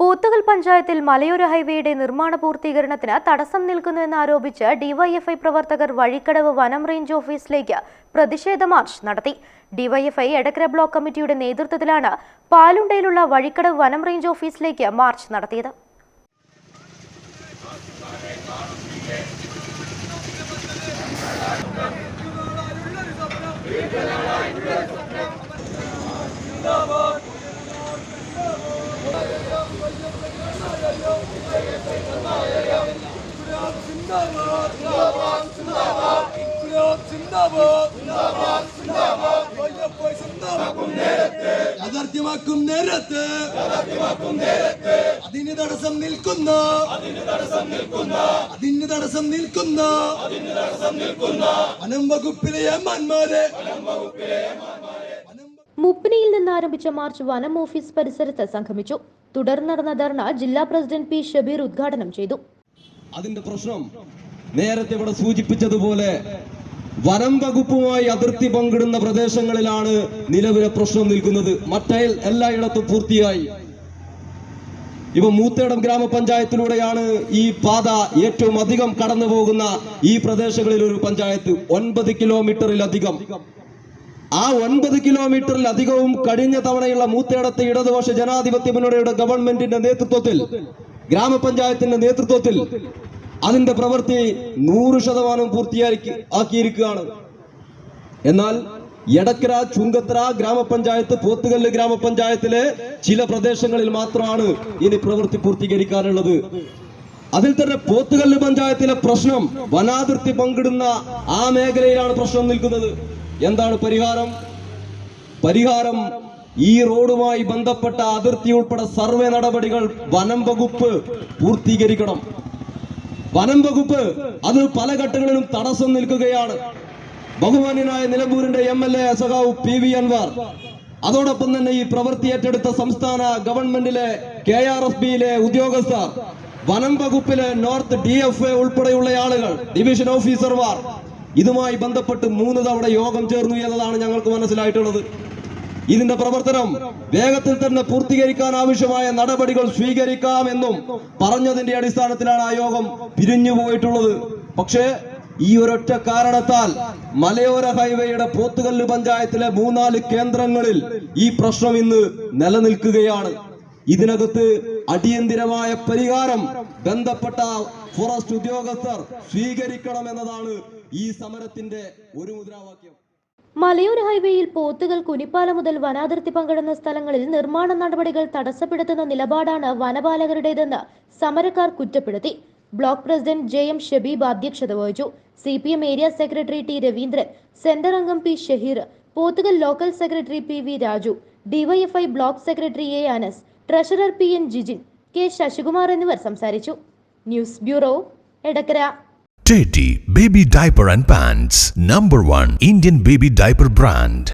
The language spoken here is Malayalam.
Pothukal പഞ്ചായത്തിൽ മലയോര ഹൈവേയുടെ നിർമ്മാണ പൂർത്തീകരണത്തിന് തടസ്സം നിൽക്കുന്നുവെന്നാരോപിച്ച് ഡിവൈഎഫ്ഐ പ്രവർത്തകർ വഴിക്കടവ് വനം റേഞ്ച് ഓഫീസിലേക്ക് പ്രതിഷേധ മാർച്ച് നടത്തി. ഡിവൈഎഫ്ഐ എടക്കര ബ്ലോക്ക് കമ്മിറ്റിയുടെ നേതൃത്വത്തിലാണ് പാലുണ്ടയിലുള്ള വഴിക്കടവ് വനം റേഞ്ച് ഓഫീസിലേക്ക് മാർച്ച് നടത്തിയത്. യാഥാർത്ഥ്യമാക്കും നേരത്ത്. അതിന് തടസ്സം നിൽക്കുന്ന. അതിന് തടസ്സം നിൽക്കുന്ന. വനം വകുപ്പിലെ ഏമാന്മാരെ മുപ്പിനിയിൽ നിന്ന് ആരംഭിച്ച മാർച്ച് വനം ഓഫീസ് പരിസരത്ത് സംഗമിച്ചു. തുടർന്ന് നടന്ന ധർണ ജില്ലാ പ്രസിഡന്റ് പി ഷബീർ ഉദ്ഘാടനം ചെയ്തു. അതിന്റെ പ്രശ്നം നേരത്തെ ഇവിടെ സൂചിപ്പിച്ചതുപോലെ വനം വകുപ്പുമായി അതിർത്തി പങ്കിടുന്ന പ്രദേശങ്ങളിലാണ് നിലവിലെ പ്രശ്നം നിൽക്കുന്നത്. മറ്റയൽ എല്ലായിടത്തും പൂർത്തിയായി. ഇവ മൂത്തേടം ഗ്രാമപഞ്ചായത്തിലൂടെയാണ് ഈ പാത ഏറ്റവും അധികം കടന്നു പോകുന്ന ഈ പ്രദേശങ്ങളിൽ ഒരു പഞ്ചായത്ത്. ഒൻപത് കിലോമീറ്ററിലധികം. ആ ഒൻപത് കിലോമീറ്ററിലധികവും കഴിഞ്ഞ തവണയുള്ള മൂത്തേടത്തെ ഇടതുപക്ഷ ജനാധിപത്യ മുന്നണിയുടെ ഗവൺമെന്റിന്റെ നേതൃത്വത്തിൽ ഗ്രാമപഞ്ചായത്തിന്റെ നേതൃത്വത്തിൽ അതിന്റെ പ്രവൃത്തി നൂറ് ശതമാനം പൂർത്തിയാക്കി ആക്കിയിരിക്കുകയാണ്. എന്നാൽ എടക്കര ചുങ്കത്ര ഗ്രാമപഞ്ചായത്ത് പോത്തുകല്ല് ഗ്രാമപഞ്ചായത്തിലെ ചില പ്രദേശങ്ങളിൽ മാത്രമാണ് ഇനി പ്രവൃത്തി പൂർത്തീകരിക്കാനുള്ളത്. അതിൽ തന്നെ പോത്തുകല്ല് പഞ്ചായത്തിലെ പ്രശ്നം വനാതിർത്തി പങ്കിടുന്ന ആ മേഖലയിലാണ് പ്രശ്നം നിൽക്കുന്നത്. എന്താണ് പരിഹാരം? പരിഹാരം ഈ റോഡുമായി ബന്ധപ്പെട്ട അതിർത്തി ഉൾപ്പെടെ സർവേ നടപടികൾ വനം വകുപ്പ് പൂർത്തീകരിക്കണം. വനം വകുപ്പ് അത് പല ഘട്ടങ്ങളിലും തടസ്സം നിൽക്കുകയാണ്. ബഹുമാന്യനായ നിലമ്പൂരിന്റെ എം എൽ എ സഖാവ് പി വി അൻവാർ അതോടൊപ്പം തന്നെ ഈ പ്രവൃത്തി ഏറ്റെടുത്ത സംസ്ഥാന ഗവൺമെന്റിലെ കെ ആർ എസ് ബിയിലെ ഉദ്യോഗസ്ഥർ വനം വകുപ്പിലെ നോർത്ത് ഡി എഫ് എ ഉൾപ്പെടെയുള്ള ആളുകൾ ഡിവിഷൻ ഓഫീസർമാർ ഇതുമായി ബന്ധപ്പെട്ട് മൂന്ന് തവണ യോഗം ചേർന്നു എന്നതാണ് ഞങ്ങൾക്ക് മനസ്സിലായിട്ടുള്ളത്. ഇതിന്റെ പ്രവർത്തനം വേഗത്തിൽ തന്നെ പൂർത്തീകരിക്കാൻ ആവശ്യമായ നടപടികൾ സ്വീകരിക്കാമെന്നും പറഞ്ഞതിന്റെ അടിസ്ഥാനത്തിലാണ് ആ യോഗം പിരിഞ്ഞു പോയിട്ടുള്ളത്. പക്ഷേ ഈ ഒരൊറ്റ കാരണത്താൽ മലയോര ഹൈവേയുടെ പോത്തുകല്ല് പഞ്ചായത്തിലെ മൂന്നാൽ കേന്ദ്രങ്ങളിൽ ഈ പ്രശ്നം ഇന്ന് നിലനിൽക്കുകയാണ്. ഇതിനകത്ത് അടിയന്തിരമായ പരിഹാരം ബന്ധപ്പെട്ട ഫോറസ്റ്റ് ഉദ്യോഗസ്ഥർ സ്വീകരിക്കണമെന്നതാണ് ഈ സമരത്തിന്റെ ഒരു മുദ്രാവാക്യം. മലയോര ഹൈവേയിൽ പോത്തുകൾ കുനിപ്പാല മുതൽ വനാതിർത്തി പങ്കിടുന്ന സ്ഥലങ്ങളിൽ നിർമ്മാണ നടപടികൾ തടസ്സപ്പെടുത്തുന്ന നിലപാടാണ് വനപാലകരുടേതെന്ന് സമരക്കാർ കുറ്റപ്പെടുത്തി. Block president J M Shabeeb അധ്യക്ഷത വഹിച്ചു. C P M area secretary T Raveendran centre അംഗം P Shaheer Pothukal local secretary P V Raju DYFI block secretary A Anas treasurer P N Jijin K Sasikumar എന്നിവർ സംസാരിച്ചു. News bureau Edakkara. JD Baby Diaper and Pants, number one Indian baby diaper brand.